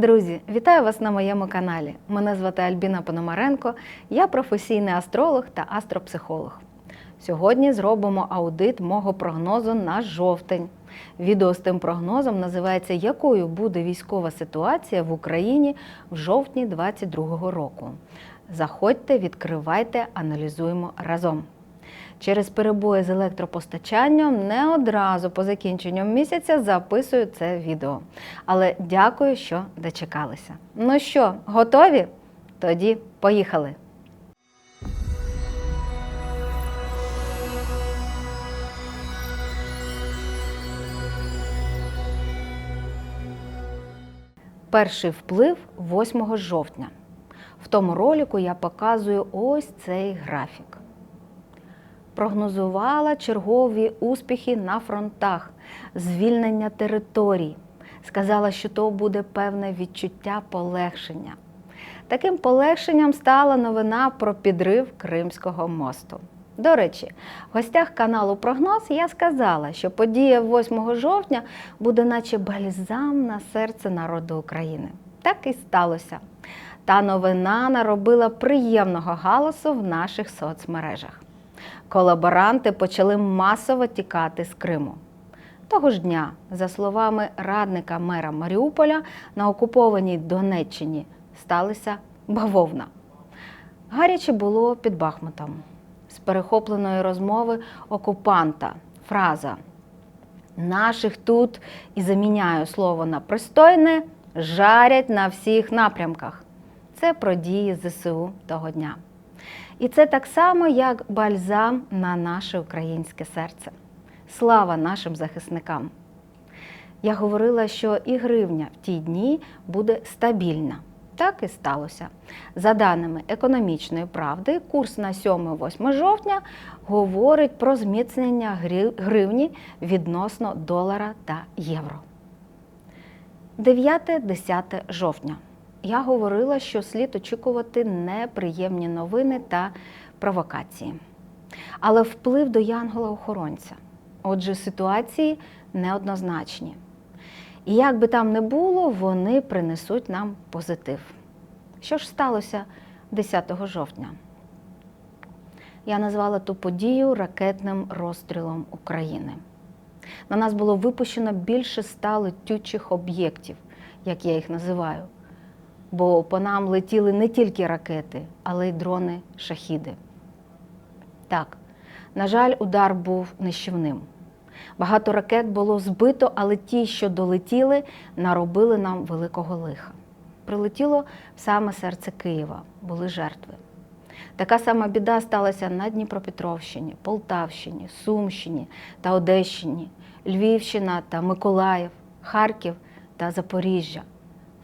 Друзі, вітаю вас на моєму каналі. Мене звати Альбіна Пономаренко, я професійний астролог та астропсихолог. Сьогодні зробимо аудит мого прогнозу на жовтень. Відео з тим прогнозом називається Якою буде військова ситуація в Україні в жовтні 2022 року. Заходьте, відкривайте, аналізуємо разом. Через перебої з електропостачанням не одразу по закінченню місяця записую це відео. Але дякую, що дочекалися. Ну що, готові? Тоді поїхали! Перший вплив 8 жовтня. В тому ролику я показую ось цей графік прогнозувала чергові успіхи на фронтах, звільнення територій. Сказала, що то буде певне відчуття полегшення. Таким полегшенням стала новина про підрив Кримського мосту. До речі, в гостях каналу Прогноз я сказала, що подія 8 жовтня буде, наче бальзам на серце народу України. Так і сталося. Та новина наробила приємного галасу в наших соцмережах колаборанти почали масово тікати з Криму. Того ж дня, за словами радника мера Маріуполя, на окупованій Донеччині сталася бавовна. Гаряче було під Бахмутом. З перехопленої розмови окупанта фраза Наших тут і заміняю слово на пристойне, жарять на всіх напрямках. Це про дії ЗСУ того дня. І це так само, як бальзам на наше українське серце. Слава нашим захисникам! Я говорила, що і гривня в ті дні буде стабільна. Так і сталося. За даними економічної правди, курс на 7-8 жовтня говорить про зміцнення гривні відносно долара та євро. 9-10 жовтня я говорила, що слід очікувати неприємні новини та провокації. Але вплив до Янгола-охоронця. Отже, ситуації неоднозначні. І як би там не було, вони принесуть нам позитив. Що ж сталося 10 жовтня? Я назвала ту подію ракетним розстрілом України. На нас було випущено більше ста летючих об'єктів, як я їх називаю бо по нам летіли не тільки ракети, але й дрони шахіди. Так, на жаль, удар був нищівним. Багато ракет було збито, але ті, що долетіли, наробили нам великого лиха. Прилетіло в саме серце Києва, були жертви. Така сама біда сталася на Дніпропетровщині, Полтавщині, Сумщині та Одещині, Львівщина та Миколаїв, Харків та Запоріжжя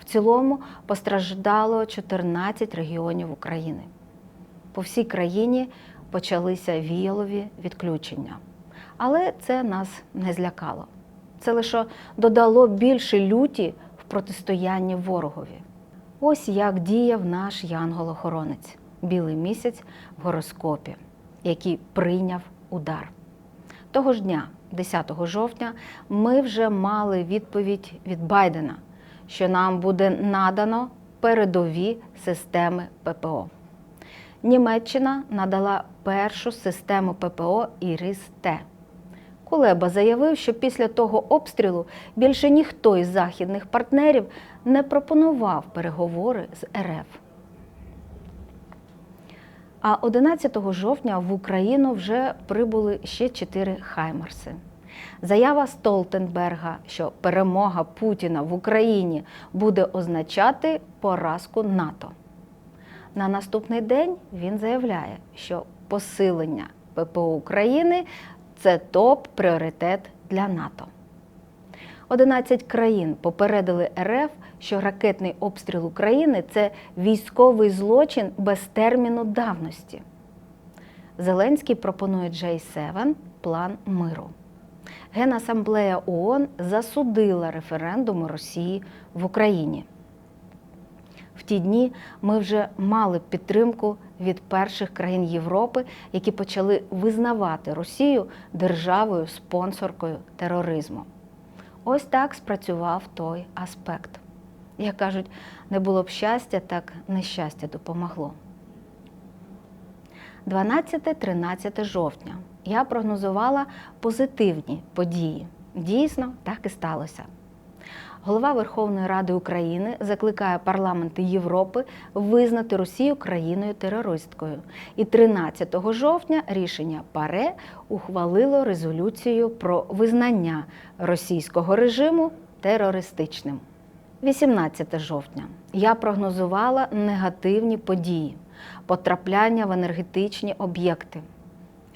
цілому постраждало 14 регіонів України. По всій країні почалися віялові відключення. Але це нас не злякало. Це лише додало більше люті в протистоянні ворогові. Ось як діяв наш янгол-охоронець, білий місяць в гороскопі, який прийняв удар. Того ж дня, 10 жовтня, ми вже мали відповідь від Байдена що нам буде надано передові системи ППО. Німеччина надала першу систему ППО Ірис-Т. Кулеба заявив, що після того обстрілу більше ніхто із західних партнерів не пропонував переговори з РФ. А 11 жовтня в Україну вже прибули ще чотири хаймарси. Заява Столтенберга, що перемога Путіна в Україні буде означати поразку НАТО. На наступний день він заявляє, що посилення ППО України це топ-пріоритет для НАТО. 11 країн попередили РФ, що ракетний обстріл України це військовий злочин без терміну давності. Зеленський пропонує J7 план миру. Генасамблея ООН засудила референдуми Росії в Україні. В ті дні ми вже мали підтримку від перших країн Європи, які почали визнавати Росію державою спонсоркою тероризму. Ось так спрацював той аспект. Як кажуть, не було б щастя, так нещастя допомогло. 12-13 жовтня я прогнозувала позитивні події. Дійсно, так і сталося. Голова Верховної Ради України закликає парламенти Європи визнати Росію країною терористкою. І 13 жовтня рішення ПАРЕ ухвалило резолюцію про визнання російського режиму терористичним. 18 жовтня я прогнозувала негативні події, потрапляння в енергетичні об'єкти,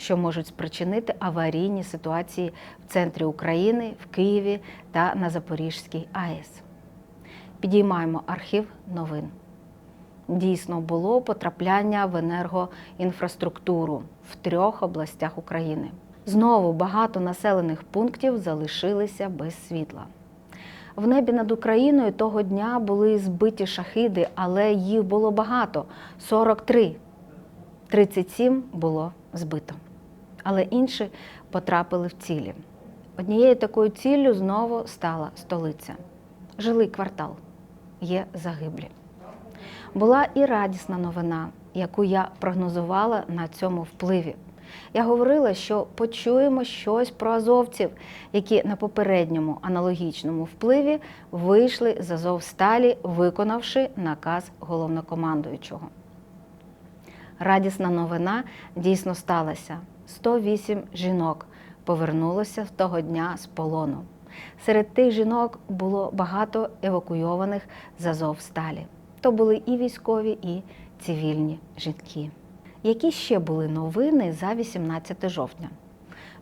що можуть спричинити аварійні ситуації в центрі України, в Києві та на Запорізькій АЕС. Підіймаємо архів новин. Дійсно було потрапляння в енергоінфраструктуру в трьох областях України. Знову багато населених пунктів залишилися без світла. В небі над Україною того дня були збиті шахиди, але їх було багато 43. 37 було збито. Але інші потрапили в цілі. Однією такою ціллю знову стала столиця. Жилий квартал. Є загиблі. Була і радісна новина, яку я прогнозувала на цьому впливі. Я говорила, що почуємо щось про азовців, які на попередньому аналогічному впливі вийшли з Азовсталі, виконавши наказ головнокомандуючого. Радісна новина дійсно сталася. 108 жінок повернулося з того дня з полону. Серед тих жінок було багато евакуйованих з Азовсталі. То були і військові, і цивільні жінки. Які ще були новини за 18 жовтня?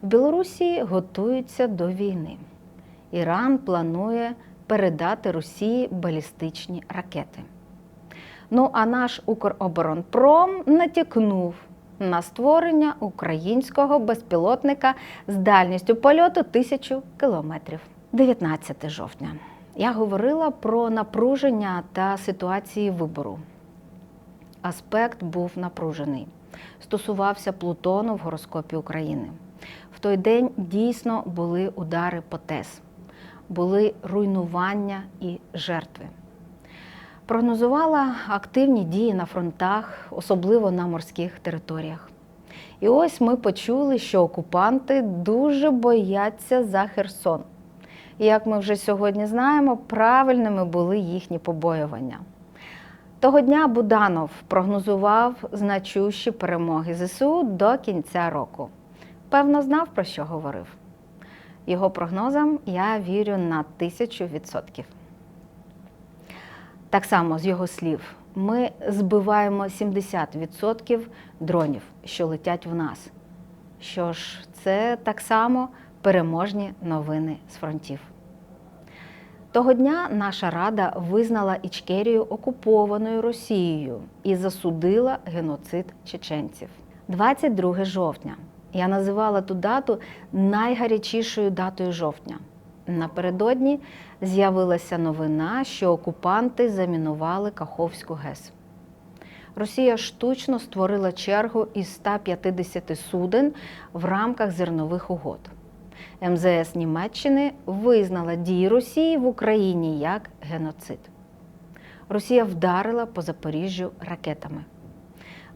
В Білорусі готуються до війни. Іран планує передати Росії балістичні ракети. Ну а наш Укроборонпром натякнув на створення українського безпілотника з дальністю польоту тисячу кілометрів. 19 жовтня я говорила про напруження та ситуації вибору. Аспект був напружений. Стосувався Плутону в гороскопі України. В той день дійсно були удари по ТЕС, були руйнування і жертви. Прогнозувала активні дії на фронтах, особливо на морських територіях. І ось ми почули, що окупанти дуже бояться за Херсон. І як ми вже сьогодні знаємо, правильними були їхні побоювання. Того дня Буданов прогнозував значущі перемоги ЗСУ до кінця року. Певно, знав, про що говорив. Його прогнозам я вірю на тисячу відсотків. Так само, з його слів, ми збиваємо 70% дронів, що летять в нас. Що ж, це так само переможні новини з фронтів. Того дня наша рада визнала Ічкерію окупованою Росією і засудила геноцид чеченців. 22 жовтня. Я називала ту дату найгарячішою датою жовтня. Напередодні з'явилася новина, що окупанти замінували Каховську ГЕС. Росія штучно створила чергу із 150 суден в рамках зернових угод. МЗС Німеччини визнала дії Росії в Україні як геноцид. Росія вдарила по Запоріжжю ракетами.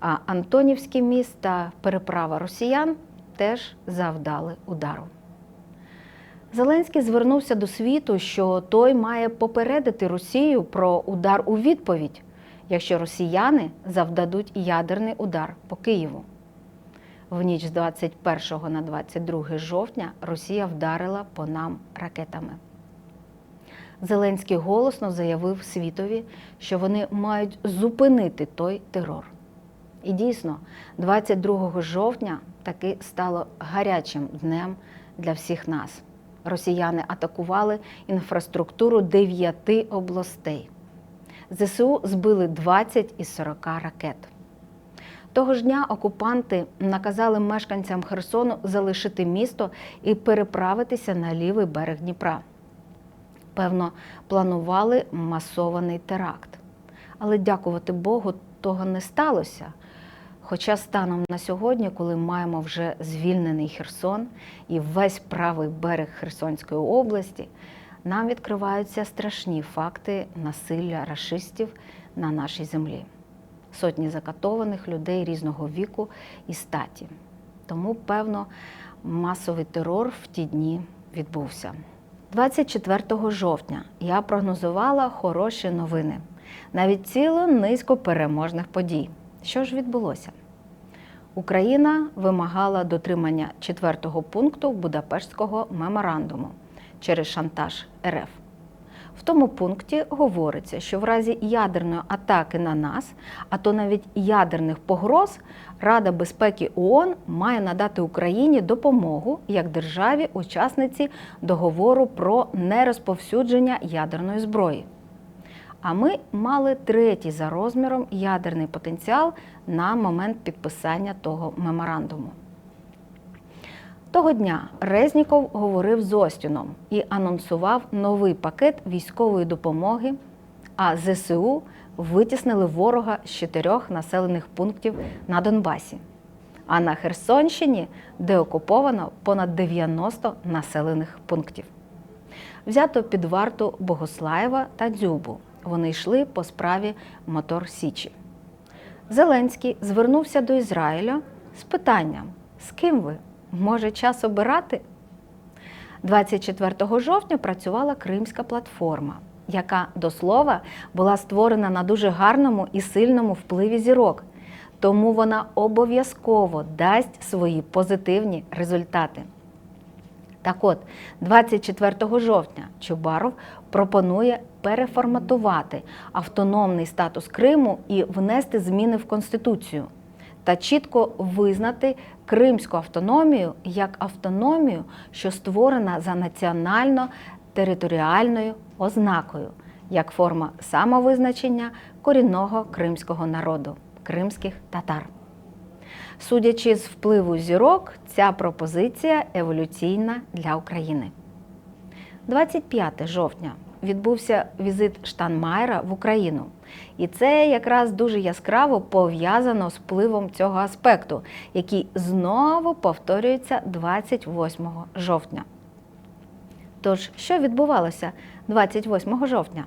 А Антонівський міст та переправа росіян теж завдали удару. Зеленський звернувся до світу, що той має попередити Росію про удар у відповідь, якщо росіяни завдадуть ядерний удар по Києву. В ніч з 21 на 22 жовтня Росія вдарила по нам ракетами. Зеленський голосно заявив світові, що вони мають зупинити той терор. І дійсно, 22 жовтня таки стало гарячим днем для всіх нас. Росіяни атакували інфраструктуру дев'яти областей. ЗСУ збили 20 із 40 ракет. Того ж дня окупанти наказали мешканцям Херсону залишити місто і переправитися на лівий берег Дніпра. Певно, планували масований теракт. Але дякувати Богу, того не сталося. Хоча станом на сьогодні, коли маємо вже звільнений Херсон і весь правий берег Херсонської області, нам відкриваються страшні факти насилля рашистів на нашій землі. Сотні закатованих людей різного віку і статі. Тому, певно, масовий терор в ті дні відбувся. 24 жовтня я прогнозувала хороші новини, навіть цілу низку переможних подій. Що ж відбулося? Україна вимагала дотримання четвертого пункту Будапештського меморандуму через шантаж РФ. В тому пункті говориться, що в разі ядерної атаки на нас, а то навіть ядерних погроз, Рада безпеки ООН має надати Україні допомогу як державі-учасниці договору про нерозповсюдження ядерної зброї. А ми мали третій за розміром ядерний потенціал на момент підписання того меморандуму. Того дня Резніков говорив з Остіном і анонсував новий пакет військової допомоги, а ЗСУ витіснили ворога з чотирьох населених пунктів на Донбасі. А на Херсонщині деокуповано понад 90 населених пунктів. Взято під варту Богослаєва та Дзюбу. Вони йшли по справі Мотор Січі. Зеленський звернувся до Ізраїля з питанням: з ким ви? Може, час обирати? 24 жовтня працювала Кримська платформа, яка до слова була створена на дуже гарному і сильному впливі зірок. Тому вона обов'язково дасть свої позитивні результати. Так от, 24 жовтня Чубаров пропонує переформатувати автономний статус Криму і внести зміни в Конституцію та чітко визнати Кримську автономію як автономію, що створена за національно-територіальною ознакою, як форма самовизначення корінного кримського народу кримських татар. Судячи з впливу зірок, ця пропозиція еволюційна для України. 25 жовтня відбувся візит Штанмайера в Україну. І це якраз дуже яскраво пов'язано з впливом цього аспекту, який знову повторюється 28 жовтня. Тож, що відбувалося 28 жовтня?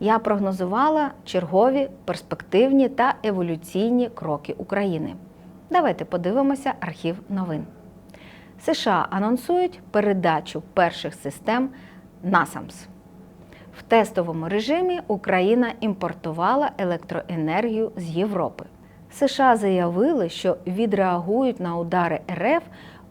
Я прогнозувала чергові перспективні та еволюційні кроки України. Давайте подивимося архів новин. США анонсують передачу перших систем NASAMS. В тестовому режимі Україна імпортувала електроенергію з Європи. США заявили, що відреагують на удари РФ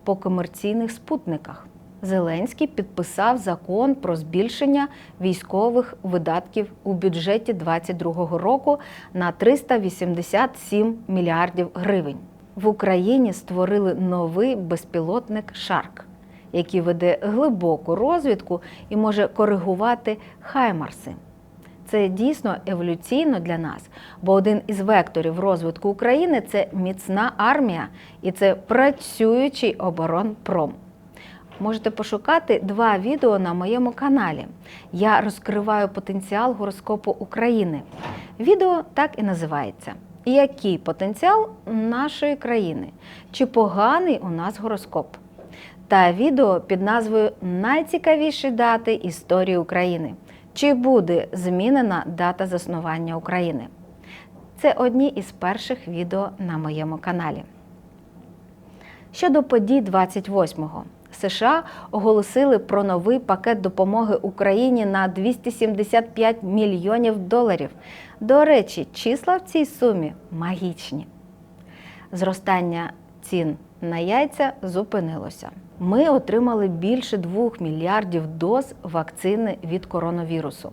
по комерційних спутниках. Зеленський підписав закон про збільшення військових видатків у бюджеті 2022 року на 387 мільярдів гривень. В Україні створили новий безпілотник Шарк, який веде глибоку розвідку і може коригувати хаймарси. Це дійсно еволюційно для нас, бо один із векторів розвитку України це міцна армія і це працюючий оборонпром. Можете пошукати два відео на моєму каналі. Я розкриваю потенціал гороскопу України. Відео так і називається. Який потенціал нашої країни? Чи поганий у нас гороскоп? Та відео під назвою Найцікавіші дати історії України. Чи буде змінена дата заснування України? Це одні із перших відео на моєму каналі. Щодо подій 28-го. США оголосили про новий пакет допомоги Україні на 275 мільйонів доларів. До речі, числа в цій сумі магічні. Зростання цін на яйця зупинилося. Ми отримали більше 2 мільярдів доз вакцини від коронавірусу.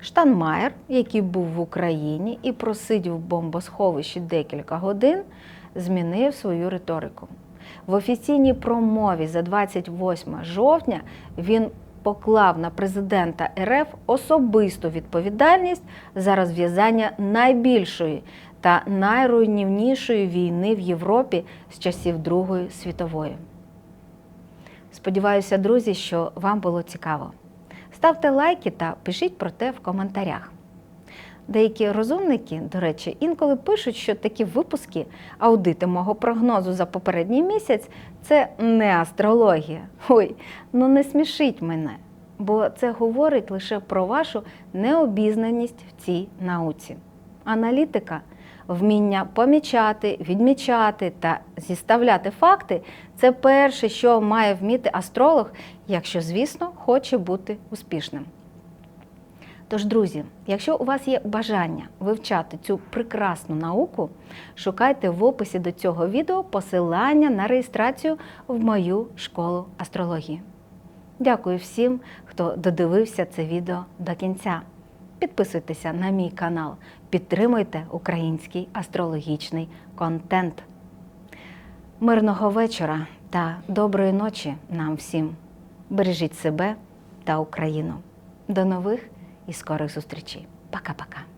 Штанмаєр, який був в Україні і просидів в бомбосховищі декілька годин, змінив свою риторику. В офіційній промові за 28 жовтня він поклав на президента РФ особисту відповідальність за розв'язання найбільшої та найруйнівнішої війни в Європі з часів Другої світової. Сподіваюся, друзі, що вам було цікаво. Ставте лайки та пишіть про те в коментарях. Деякі розумники, до речі, інколи пишуть, що такі випуски аудити мого прогнозу за попередній місяць це не астрологія. Ой, ну не смішіть мене. бо це говорить лише про вашу необізнаність в цій науці. Аналітика, вміння помічати, відмічати та зіставляти факти це перше, що має вміти астролог, якщо, звісно, хоче бути успішним. Тож, друзі, якщо у вас є бажання вивчати цю прекрасну науку, шукайте в описі до цього відео посилання на реєстрацію в мою школу астрології. Дякую всім, хто додивився це відео до кінця. Підписуйтеся на мій канал, підтримуйте український астрологічний контент. Мирного вечора та доброї ночі нам всім. Бережіть себе та Україну. До нових і скорих зустрічей. Пока-пока.